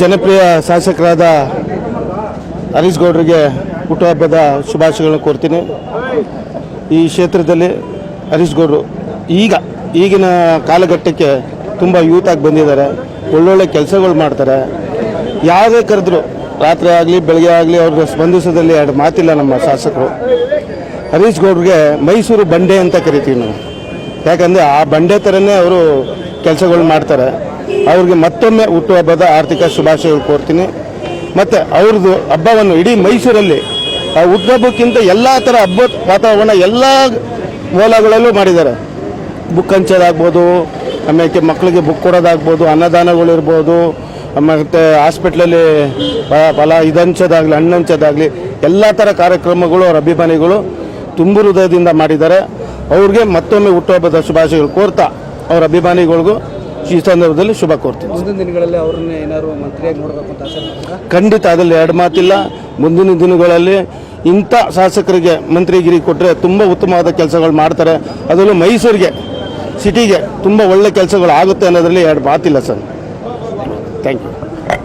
ಜನಪ್ರಿಯ ಶಾಸಕರಾದ ಹರೀಶ್ ಗೌಡರಿಗೆ ಹುಟ್ಟುಹಬ್ಬದ ಶುಭಾಶಯಗಳನ್ನು ಕೋರ್ತೀನಿ. ಈ ಕ್ಷೇತ್ರದಲ್ಲಿ ಹರೀಶ್ ಗೌಡರು ಈಗ, ಈಗಿನ ಕಾಲಘಟ್ಟಕ್ಕೆ ತುಂಬ ಯೂತ್ ಆಗಿ ಬಂದಿದ್ದಾರೆ. ಒಳ್ಳೊಳ್ಳೆ ಕೆಲಸಗಳು ಮಾಡ್ತಾರೆ. ಯಾವುದೇ ಕರೆದ್ರು, ರಾತ್ರಿ ಆಗಲಿ, ಬೆಳಗ್ಗೆ ಆಗಲಿ ಅವ್ರಿಗೆ ಸ್ಪಂದಿಸೋದಲ್ಲಿ ಎರಡು ಮಾತಿಲ್ಲ ನಮ್ಮ ಶಾಸಕರು. ಹರೀಶ್ ಗೌಡ್ರಿಗೆ ಮೈಸೂರು ಬಂಡೆ ಅಂತ ಕರಿತೀವಿ ನಾವು. ಯಾಕಂದರೆ ಆ ಬಂಡೆ ಥರನೇ ಅವರು ಕೆಲಸಗಳು ಮಾಡ್ತಾರೆ. ಅವ್ರಿಗೆ ಮತ್ತೊಮ್ಮೆ ಹುಟ್ಟುಹಬ್ಬದ ಆರ್ಥಿಕ ಶುಭಾಶಯಗಳು ಕೋರ್ತೀನಿ. ಮತ್ತು ಅವ್ರದ್ದು ಹಬ್ಬವನ್ನು ಇಡೀ ಮೈಸೂರಲ್ಲಿ, ಆ ಹುಟ್ಟುಹಬ್ಬಕ್ಕಿಂತ ಎಲ್ಲ ಥರ ಹಬ್ಬದ ವಾತಾವರಣ ಎಲ್ಲ ಮೂಲಗಳಲ್ಲೂ ಮಾಡಿದ್ದಾರೆ. ಬುಕ್ ಹಂಚೋದಾಗ್ಬೋದು, ಆಮೇಲೆ ಮಕ್ಕಳಿಗೆ ಬುಕ್ ಕೊಡೋದಾಗ್ಬೋದು ಅನ್ನದಾನಗಳಿರ್ಬೋದು ಮತ್ತು ಹಾಸ್ಪಿಟ್ಲಲ್ಲಿ ಫಲ- ಫಲ ಇದು ಹಂಚೋದಾಗಲಿ, ಹಣ್ಣು ಹಂಚೋದಾಗಲಿ, ಎಲ್ಲ ಥರ ಕಾರ್ಯಕ್ರಮಗಳು ಅವ್ರ ಅಭಿಮಾನಿಗಳು ತುಂಬು ಹೃದಯದಿಂದ ಮಾಡಿದ್ದಾರೆ. ಅವ್ರಿಗೆ ಮತ್ತೊಮ್ಮೆ ಹುಟ್ಟುಹಬ್ಬದ ಶುಭಾಶಯಗಳು ಕೋರ್ತಾ. ಅವ್ರ ಅಭಿಮಾನಿಗಳಿಗೂ ಈ ಸಂದರ್ಭದಲ್ಲಿ ಶುಭ ಕೋರ್ತೀನಿ. ಮುಂದಿನ ದಿನಗಳಲ್ಲಿ ಅವ್ರನ್ನ ಏನಾದ್ರು ಮಂತ್ರಿಯಾಗಿ ನೋಡಬೇಕು ಅಂತ ಆಸೆ ಮಾಡ್ತೀರಾ? ಖಂಡಿತ ಅದರಲ್ಲಿ ಎರಡು ಮಾತಿಲ್ಲ. ಮುಂದಿನ ದಿನಗಳಲ್ಲಿ ಇಂಥ ಶಾಸಕರಿಗೆ ಮಂತ್ರಿಗಿರಿ ಕೊಟ್ಟರೆ ತುಂಬ ಉತ್ತಮವಾದ ಕೆಲಸಗಳು ಮಾಡ್ತಾರೆ. ಅದರಲ್ಲೂ ಮೈಸೂರಿಗೆ ಸಿಟಿಗೆ ತುಂಬ ಒಳ್ಳೆ ಕೆಲಸಗಳು ಆಗುತ್ತೆ ಅನ್ನೋದರಲ್ಲಿ ಎರಡು ಮಾತಿಲ್ಲ ಸರ್. Thank you